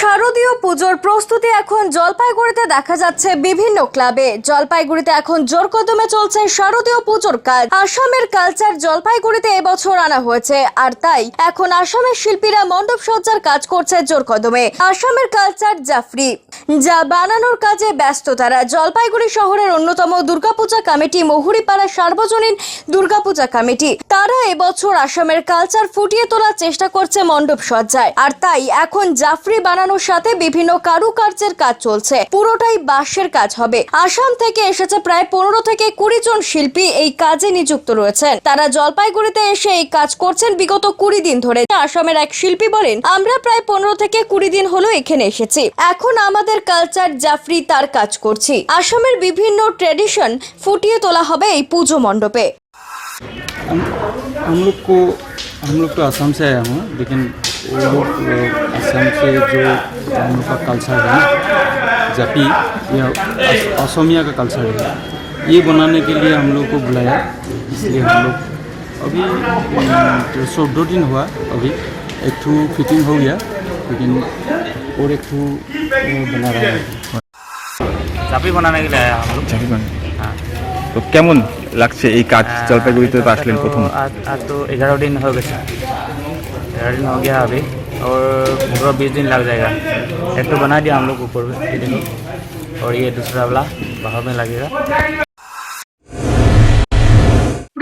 শারদীয় পুজোর প্রস্তুতি এখন জলপাইগুড়িতে দেখা যাচ্ছে বিভিন্ন ক্লাবে। জলপাইগুড়িতে এখন জোর কদমে চলছে শারদীয় পুজোর কাজ। আসামের কালচার জলপাইগুড়িতে এবছর আনা হয়েছে। আর তাই, এখন আসামের শিল্পীরা মণ্ডপ সজ্জার কাজ করছে জোর কদমে। আসামের কালচার জাফরি যা বানানোর কাজে ব্যস্ত তারা। জলপাইগুড়ি শহরের অন্যতম দুর্গাপূজা কমিটি, মহুরিপাড়া সার্বজনীন দুর্গাপূজা কমিটি। তারা এবছর আসামের কালচার ফুটিয়ে তোলার চেষ্টা করছে মণ্ডপ সজ্জায়। আর তাই এখন জাফরি বানানোর সাথে বিভিন্ন কারুকার্যের কাজ চলছে। পুরোটাই বাঁশের কাজ হবে। আসাম থেকে এসেছে প্রায় পনেরো থেকে কুড়ি জন শিল্পী এই কাজে নিযুক্ত রয়েছেন। তারা জলপাইগুড়িতে এসে এই কাজ করছেন বিগত কুড়ি দিন ধরে। আসামের এক শিল্পী বলেন, আমরা প্রায় পনেরো থেকে কুড়ি দিন হলো এখানে এসেছি। এখন আমাদের কালচার জাফরি তার কাজ করছি আসামের বিভিন্ন ট্রেডিশন ফুটিয়ে তোলা হবে এই পুজো মণ্ডপে हम हम लोग को हम लोग तो असम से आया हूँ लेकिन वो लोग अ, असम से जो हम लोग का कल्चर है ना जापी या अस- असमिया का कल्चर है ये बनाने के लिए हम लोग को बुलाया इसलिए हम लोग अभी अम, तो सौ दो दिन हुआ अभी एक ठू फिटिंग हो गया लेकिन और एक ठू अ, बना रहा है চাপি বানানে গেলে আয়া हम लोग ঝাঁপিবান हाँ তো কেমন লাগছে এই কাজ জলপাইগুড়িতে তো আসলেন तो প্রথম आज आज तो ग्यारह दिन हो गए ग्यारह दिन हो गया अभी और पूरा बीस दिन लग जाएगा एक तो बना दिया हम लोग ऊपर में ये देखो और ये दूसरा वाला बाहर में लगेगा